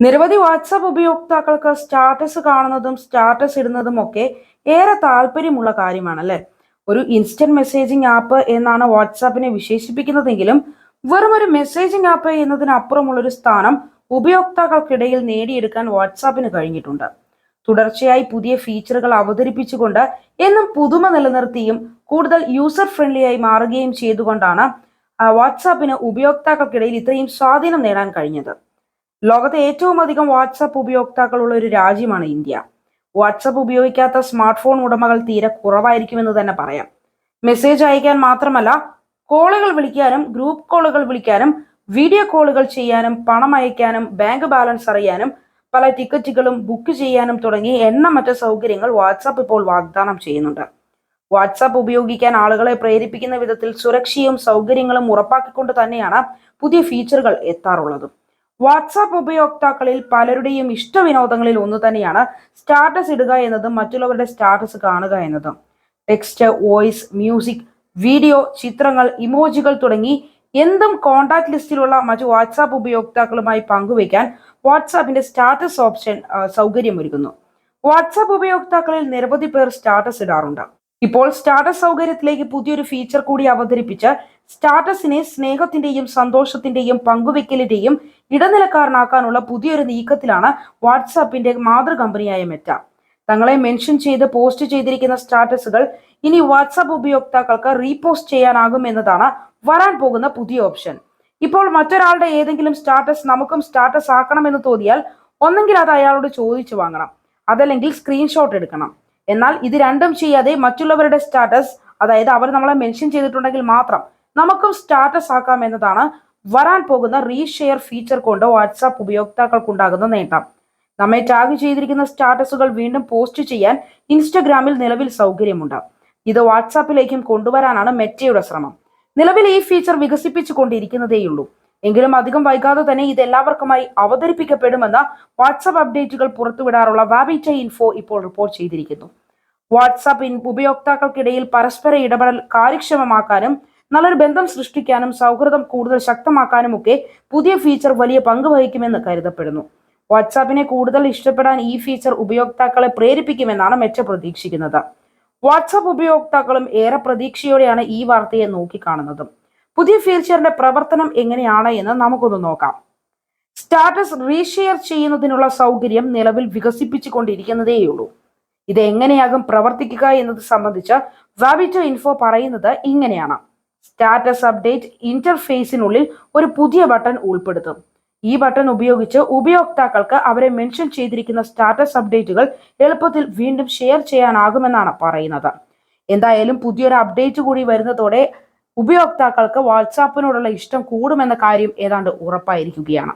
നിരവധി വാട്സപ്പ് ഉപയോക്താക്കൾക്ക് സ്റ്റാറ്റസ് കാണുന്നതും സ്റ്റാറ്റസ് ഇടുന്നതും ഒക്കെ ഏറെ താല്പര്യമുള്ള കാര്യമാണ് അല്ലെ ഒരു ഇൻസ്റ്റന്റ് മെസ്സേജിംഗ് ആപ്പ് എന്നാണ് വാട്സാപ്പിനെ വിശേഷിപ്പിക്കുന്നതെങ്കിലും വെറും ഒരു മെസ്സേജിംഗ് ആപ്പ് എന്നതിനപ്പുറമുള്ളൊരു സ്ഥാനം ഉപയോക്താക്കൾക്കിടയിൽ നേടിയെടുക്കാൻ വാട്സാപ്പിന് കഴിഞ്ഞിട്ടുണ്ട്. തുടർച്ചയായി പുതിയ ഫീച്ചറുകൾ അവതരിപ്പിച്ചുകൊണ്ട് എന്നും പുതുമ നിലനിർത്തിയും കൂടുതൽ യൂസർ ഫ്രണ്ട്ലിയായി മാറുകയും ചെയ്തുകൊണ്ടാണ് വാട്സാപ്പിന് ഉപയോക്താക്കൾക്കിടയിൽ ഇത്രയും സ്വാധീനം നേടാൻ കഴിഞ്ഞത്. ലോകത്തെ ഏറ്റവും അധികം വാട്സാപ്പ് ഉപയോക്താക്കളുള്ള ഒരു രാജ്യമാണ് ഇന്ത്യ. വാട്സപ്പ് ഉപയോഗിക്കാത്ത സ്മാർട്ട് ഫോൺ ഉടമകൾ തീരെ കുറവായിരിക്കുമെന്ന് തന്നെ പറയാം. മെസ്സേജ് അയക്കാൻ മാത്രമല്ല കോളുകൾ വിളിക്കാനും ഗ്രൂപ്പ് കോളുകൾ വിളിക്കാനും വീഡിയോ കോളുകൾ ചെയ്യാനും പണം അയക്കാനും ബാങ്ക് ബാലൻസ് അറിയാനും പല ടിക്കറ്റുകളും ബുക്ക് ചെയ്യാനും തുടങ്ങി എണ്ണമറ്റ സൗകര്യങ്ങൾ വാട്സാപ്പ് ഇപ്പോൾ വാഗ്ദാനം ചെയ്യുന്നുണ്ട്. വാട്സാപ്പ് ഉപയോഗിക്കാൻ ആളുകളെ പ്രേരിപ്പിക്കുന്ന വിധത്തിൽ സുരക്ഷയും സൗകര്യങ്ങളും ഉറപ്പാക്കിക്കൊണ്ട് തന്നെയാണ് പുതിയ ഫീച്ചറുകൾ എത്താറുള്ളത്. വാട്സാപ്പ് ഉപയോക്താക്കളിൽ പലരുടെയും ഇഷ്ടവിനോദങ്ങളിൽ ഒന്ന് തന്നെയാണ് സ്റ്റാറ്റസ് ഇടുക എന്നതും മറ്റുള്ളവരുടെ സ്റ്റാറ്റസ് കാണുക എന്നതും. ടെക്സ്റ്റ് വോയിസ് മ്യൂസിക് വീഡിയോ ചിത്രങ്ങൾ ഇമോജികൾ തുടങ്ങി എന്തും കോണ്ടാക്ട് ലിസ്റ്റിലുള്ള മറ്റു വാട്സാപ്പ് ഉപയോക്താക്കളുമായി പങ്കുവയ്ക്കാൻ വാട്സാപ്പിന്റെ സ്റ്റാറ്റസ് ഓപ്ഷൻ സൗകര്യമൊരുക്കുന്നു. വാട്സാപ്പ് ഉപയോക്താക്കളിൽ നിരവധി പേർ സ്റ്റാറ്റസ് ഇടാറുണ്ട്. ഇപ്പോൾ സ്റ്റാറ്റസ് സൗകര്യത്തിലേക്ക് പുതിയൊരു ഫീച്ചർ കൂടി അവതരിപ്പിച്ച് സ്റ്റാറ്റസിനെ സ്നേഹത്തിന്റെയും സന്തോഷത്തിന്റെയും പങ്കുവെക്കലിന്റെയും ഇടനിലക്കാരനാക്കാനുള്ള പുതിയൊരു നീക്കത്തിലാണ് വാട്സാപ്പിന്റെ മാതൃകമ്പനിയായ മെറ്റ. തങ്ങളെ മെൻഷൻ ചെയ്ത് പോസ്റ്റ് ചെയ്തിരിക്കുന്ന സ്റ്റാറ്റസുകൾ ഇനി വാട്സാപ്പ് ഉപയോക്താക്കൾക്ക് റീപോസ്റ്റ് ചെയ്യാനാകും എന്നതാണ് വരാൻ പോകുന്ന പുതിയ ഓപ്ഷൻ ഇപ്പോൾ മറ്റൊരാളുടെ ഏതെങ്കിലും സ്റ്റാറ്റസ് നമുക്കും സ്റ്റാറ്റസ് ആക്കണമെന്ന് തോന്നിയാൽ ഒന്നെങ്കിൽ അത് അയാളോട് ചോദിച്ചു വാങ്ങണം. അതല്ലെങ്കിൽ സ്ക്രീൻഷോട്ട് എടുക്കണം. എന്നാൽ ഇത് രണ്ടും ചെയ്യാതെ മറ്റുള്ളവരുടെ സ്റ്റാറ്റസ് അതായത് അവർ നമ്മളെ മെൻഷൻ ചെയ്തിട്ടുണ്ടെങ്കിൽ മാത്രം നമുക്കും സ്റ്റാറ്റസ് ആക്കാം എന്നതാണ് വരാൻ പോകുന്ന റീഷെയർ ഫീച്ചർ കൊണ്ട് വാട്സാപ്പ് ഉപയോക്താക്കൾക്കുണ്ടാകുന്ന നേട്ടം. നമ്മെ ടാഗ് ചെയ്തിരിക്കുന്ന സ്റ്റാറ്റസുകൾ വീണ്ടും പോസ്റ്റ് ചെയ്യാൻ ഇൻസ്റ്റഗ്രാമിൽ നിലവിൽ സൗകര്യമുണ്ട്. ഇത് വാട്സാപ്പിലേക്കും കൊണ്ടുവരാനാണ് മെറ്റയുടെ ശ്രമം. നിലവിൽ ഈ ഫീച്ചർ വികസിപ്പിച്ചു കൊണ്ടിരിക്കുന്നതേയുള്ളൂ. എങ്കിലും അധികം വൈകാതെ തന്നെ ഇത് എല്ലാവർക്കുമായി അവതരിപ്പിക്കപ്പെടുമെന്ന് വാട്സപ്പ് അപ്ഡേറ്റുകൾ പുറത്തുവിടാറുള്ള വാബിറ്റ ഇൻഫോ ഇപ്പോൾ റിപ്പോർട്ട് ചെയ്തിരിക്കുന്നു. വാട്സാപ്പ് ഉപയോക്താക്കൾക്കിടയിൽ പരസ്പര ഇടപെടൽ കാര്യക്ഷമമാക്കാനും നല്ലൊരു ബന്ധം സൃഷ്ടിക്കാനും സൗഹൃദം കൂടുതൽ ശക്തമാക്കാനും ഒക്കെ പുതിയ ഫീച്ചർ വലിയ പങ്ക് വഹിക്കുമെന്ന് കരുതപ്പെടുന്നു. വാട്സാപ്പിനെ കൂടുതൽ ഇഷ്ടപ്പെടാൻ ഈ ഫീച്ചർ ഉപയോക്താക്കളെ പ്രേരിപ്പിക്കുമെന്നാണ് മെച്ച പ്രതീക്ഷിക്കുന്നത്. വാട്സാപ്പ് ഉപയോക്താക്കളും ഏറെ പ്രതീക്ഷയോടെയാണ് ഈ വാർത്തയെ നോക്കിക്കാണുന്നതും. പുതിയ ഫീച്ചറിന്റെ പ്രവർത്തനം എങ്ങനെയാണ് എന്ന് നമുക്കൊന്ന് നോക്കാം. സ്റ്റാറ്റസ് റീഷെയർ ചെയ്യുന്നതിനുള്ള സൗകര്യം നിലവിൽ വികസിപ്പിച്ചുകൊണ്ടിരിക്കുന്നതേയുള്ളൂ. ഇത് എങ്ങനെയാകും പ്രവർത്തിക്കുക എന്നത് സംബന്ധിച്ച് വാബിറ്റോ ഇൻഫോ പറയുന്നത് ഇങ്ങനെയാണ്. സ്റ്റാറ്റസ് അപ്ഡേറ്റ് ഇന്റർഫേസിനുള്ളിൽ ഒരു പുതിയ ബട്ടൺ ഉൾപ്പെടുത്തും. ഈ ബട്ടൺ ഉപയോഗിച്ച് ഉപയോക്താക്കൾക്ക് അവരെ മെൻഷൻ ചെയ്തിരിക്കുന്ന സ്റ്റാറ്റസ് അപ്ഡേറ്റുകൾ എളുപ്പത്തിൽ വീണ്ടും ഷെയർ ചെയ്യാനാകുമെന്നാണ് പറയുന്നത്. എന്തായാലും പുതിയൊരു അപ്ഡേറ്റ് കൂടി വരുന്നതോടെ ഉപയോക്താക്കൾക്ക് വാട്സാപ്പിനോടുള്ള ഇഷ്ടം കൂടുമെന്ന കാര്യം ഏതാണ്ട് ഉറപ്പായിരിക്കുകയാണ്.